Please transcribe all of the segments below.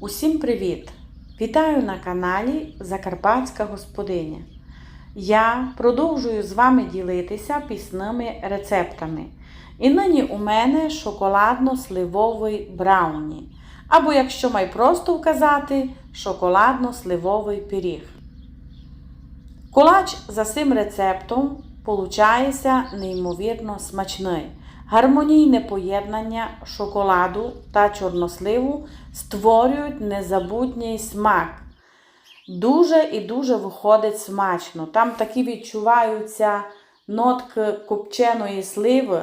Усім привіт! Вітаю на каналі Закарпатська Господиня. Я продовжую з вами ділитися пісними рецептами. І нині у мене шоколадно-сливовий брауні. Або, якщо май просто вказати, шоколадно-сливовий пиріг. Колач за цим рецептом получається неймовірно смачний. Гармонійне поєднання шоколаду та чорносливу створюють незабутній смак. Дуже і дуже виходить смачно. Там такі відчуваються нотки копченої сливи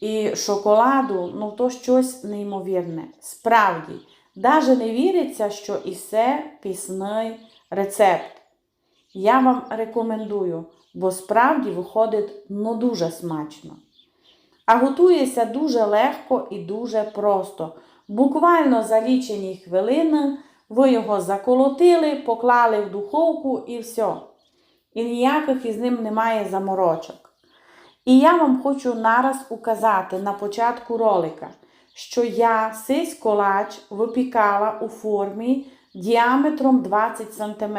і шоколаду, ну то щось неймовірне. Справді, навіть не віриться, що і це пісний рецепт. Я вам рекомендую, бо справді виходить ну дуже смачно. А готується дуже легко і дуже просто. Буквально за лічені хвилини ви його заколотили, поклали в духовку і все. І ніяких із ним немає заморочок. І я вам хочу нараз указати на початку ролика, що я сись колач випікала у формі діаметром 20 см.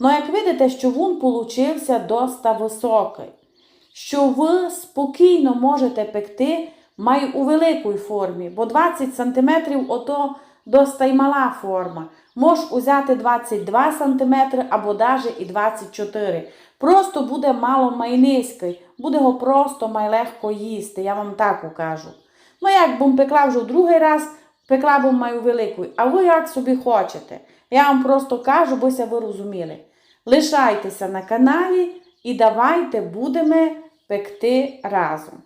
Ну, як видите, що він получився доста високий. Що ви спокійно можете пекти май у великій формі, бо 20 см ото доста й мала форма. Можеш узяти 22 см або навіть і 24 Просто буде мало майниський, буде його просто май легко їсти, я вам так укажу. Ну, як бум пекла вже в другий раз, пекла бум маю велику, а ви як собі хочете. Я вам просто кажу, бося ви розуміли. Лишайтеся на каналі і давайте будемо пекти разом.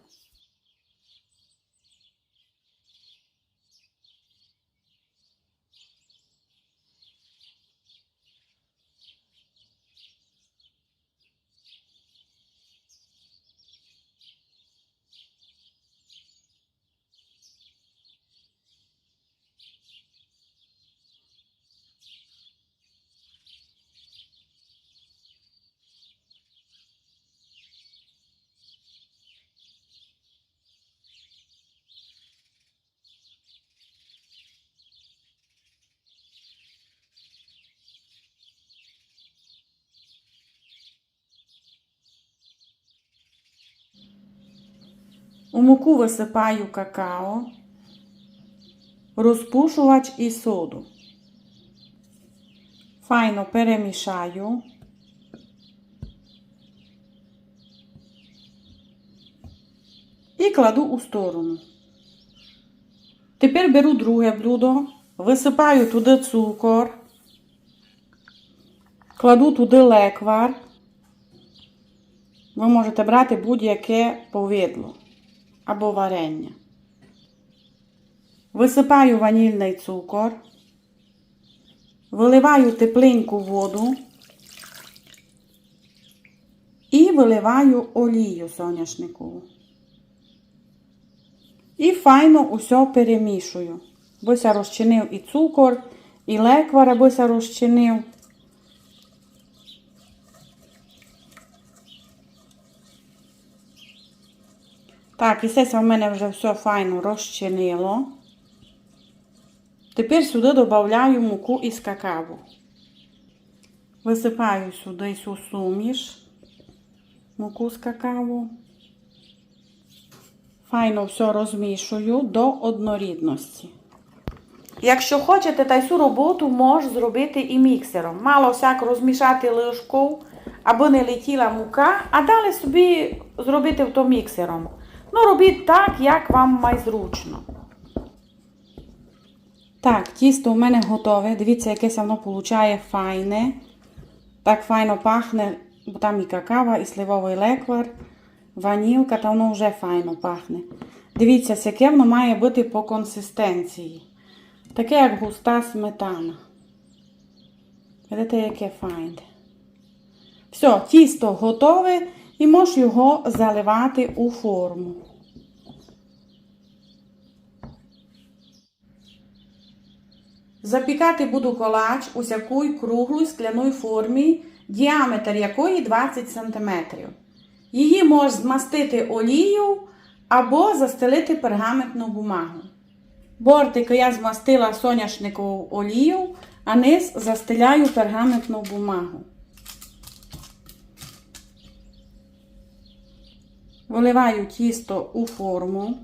У муку висипаю какао, розпушувач і соду. Файно перемішаю. І кладу у сторону. Тепер беру друге блюдо, висипаю туди цукор, кладу туди леквар. Ви можете брати будь-яке повидло або варення. Висипаю ванільний цукор, виливаю тепленьку воду і виливаю олію соняшникову. І файно усе перемішую. Бося розчинив і цукор, і леквар, бося розчинив. Так, і це в мене вже все файно розчинило. Тепер сюди додаю муку із какао. Висипаю сюди цю суміш, муку з какао. Файно все розмішую до однорідності. Якщо хочете, та цю роботу можеш зробити і міксером. Мало всяк розмішати лишкою, аби не летіла мука, а далі собі зробити то міксером. Ну, робіть так, як вам май зручно. Так, тісто у мене готове. Дивіться, якесь воно получає файне. Так файно пахне, бо там і какава, і сливовий леквар, ванілка, та воно вже файно пахне. Дивіться, яке воно має бути по консистенції. Таке, як густа сметана. Видите, яке файне. Все, тісто готове і можеш його заливати у форму. Запікати буду колач у сякій круглій скляній формі, діаметр якої 20 см. Її можна змастити олією або застелити пергаментну бумагу. Бортики я змастила соняшникову олію, а низ застеляю пергаментну бумагу. Виливаю тісто у форму.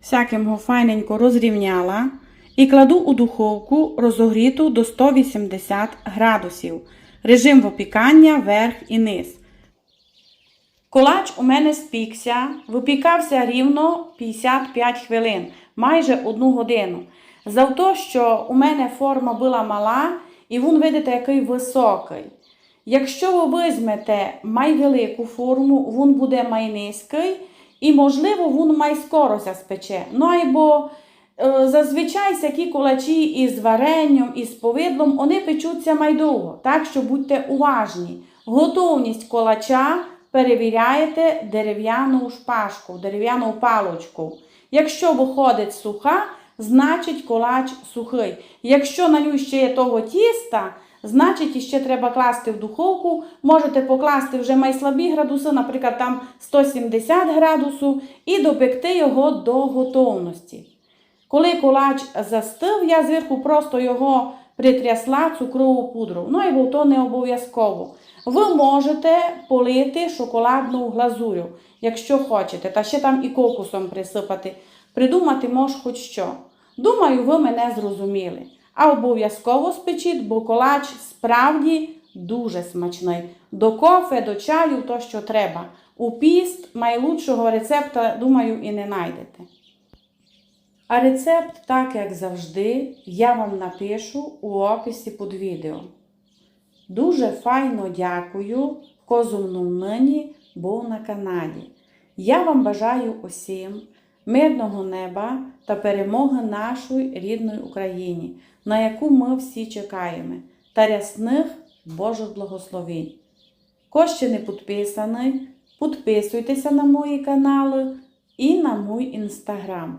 Всяким його файненько розрівняла і кладу у духовку розогріту до 180 градусів. Режим випікання верх і низ. Колач у мене спікся, випікався рівно 55 хвилин, майже одну годину. За те, що у мене форма була мала, і він, видите, який високий. Якщо ви візьмете майвелику форму, він буде майнизький, і, можливо, він май скорося спече. Ну, або е, зазвичай всякі кулачі із варенням, із повидлом, вони печуться майдовго. Так що будьте уважні. Готовність колача перевіряєте дерев'яну шпажку, дерев'яну палочку. Якщо виходить суха, значить колач сухий. Якщо на ній ще є того тіста, значить іще треба класти в духовку. Можете покласти вже майслабі градуси, наприклад, там 170 градусів, і допекти його до готовності. Коли колач застив, я зверху просто його притрясла цукрову пудру. Ну і то не обов'язково. Ви можете полити шоколадну глазурю, якщо хочете, та ще там і кокосом присипати. Придумати мож хоч що. Думаю, ви мене зрозуміли. А обов'язково спечіть, бо колач справді дуже смачний. До кофе, до чаю, то що треба. У піст найлучшого рецепта, думаю, і не знайдете. А рецепт, так як завжди, я вам напишу у описі під відео. Дуже файно дякую, козумну нині був на каналі. Я вам бажаю усім мирного неба та перемоги нашій рідної Україні, на яку ми всі чекаємо, та рясних Божих благословень. Хто ще не підписаний, підписуйтеся на мої канали і на мій інстаграм.